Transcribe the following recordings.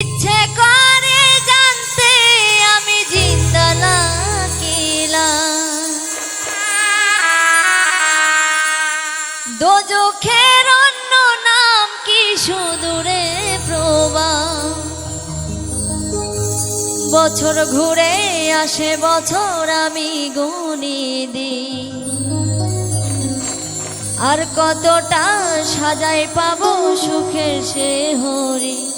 ইচ্ছে জানতে আমি কিলা অন্য নাম সুদূরে প্রভা বছর ঘুরে আসে, বছর আমি গুনি দি আর কতটা সাজাই পাবো সুখের সে হরি।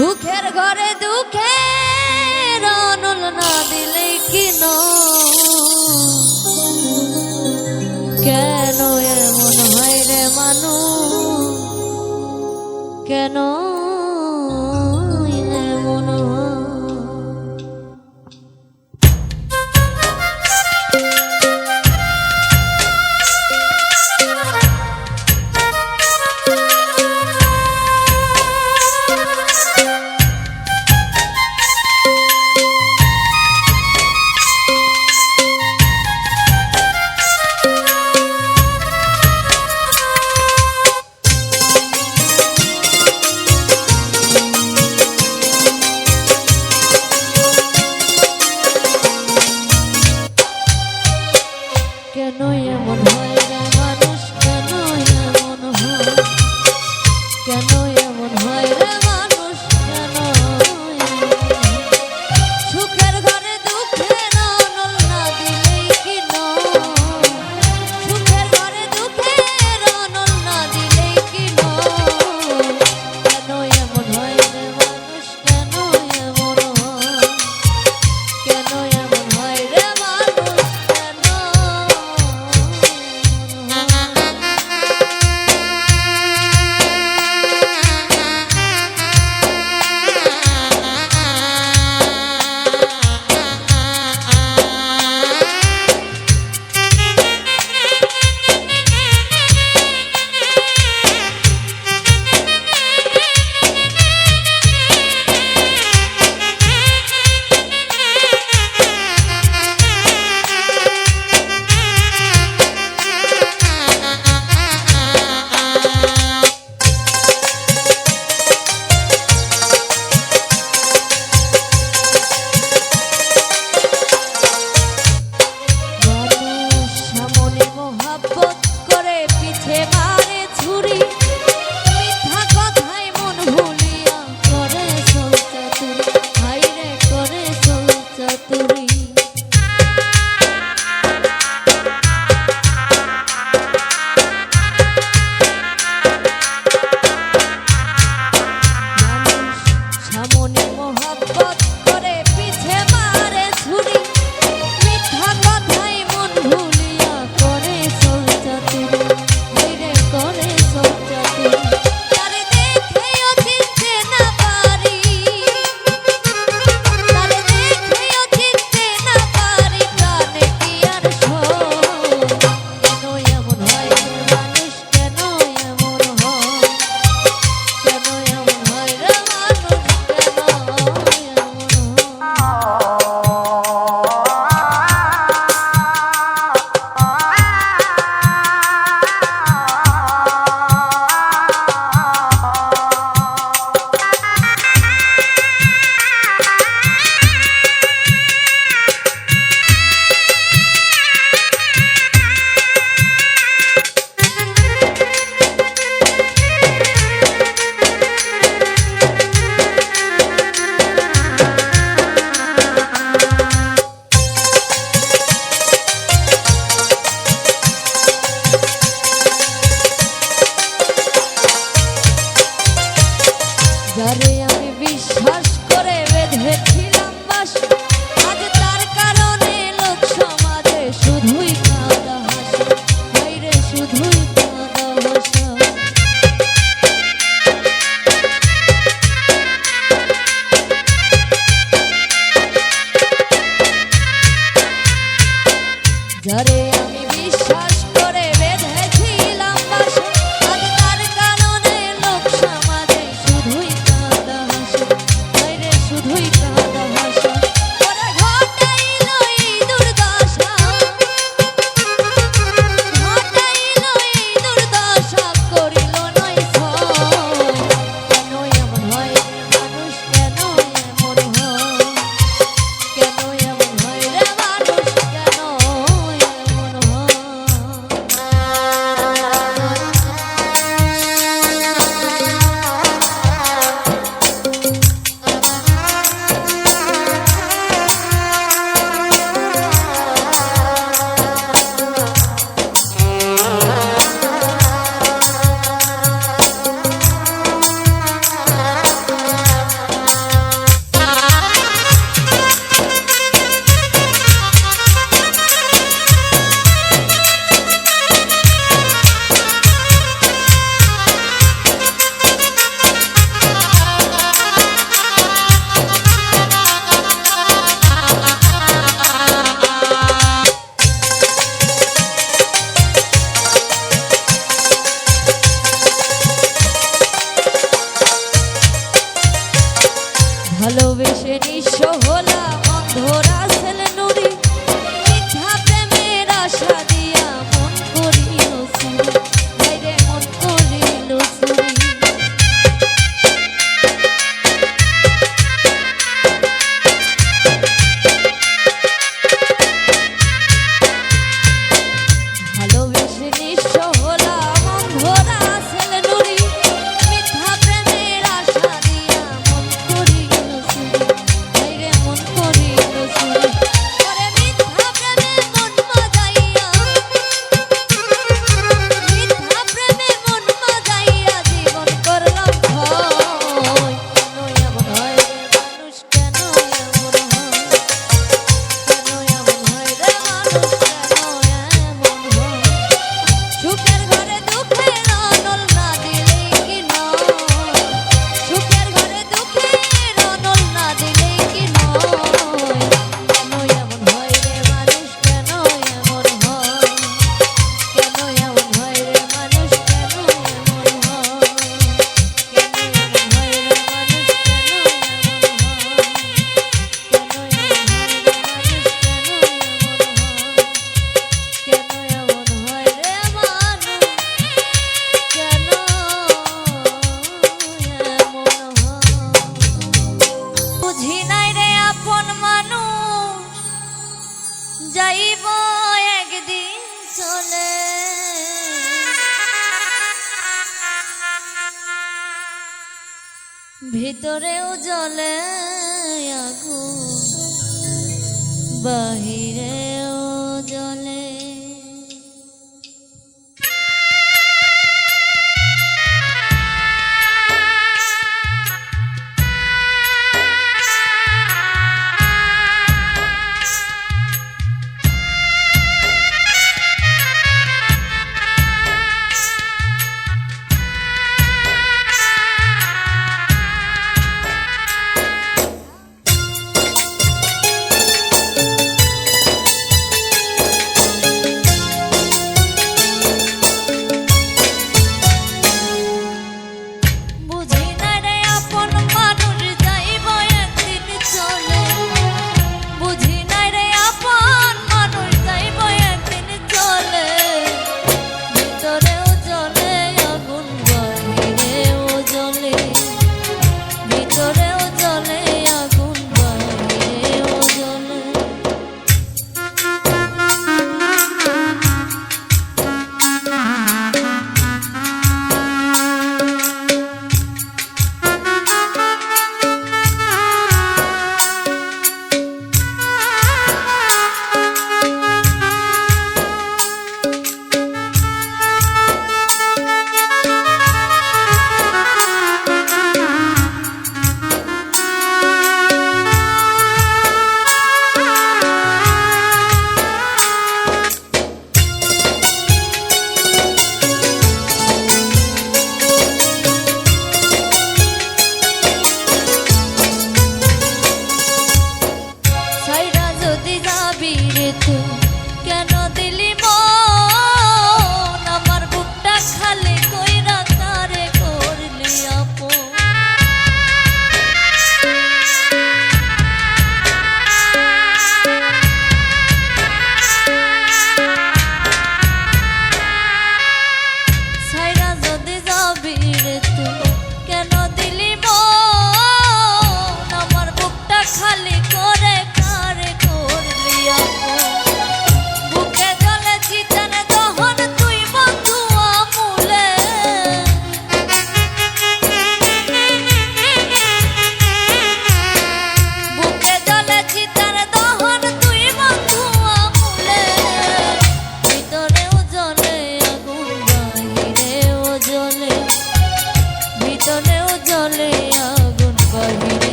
সুখের ঘরে দুঃখে রনল না দিলে কেন কেন এমন হয় রে মানুষ? কেন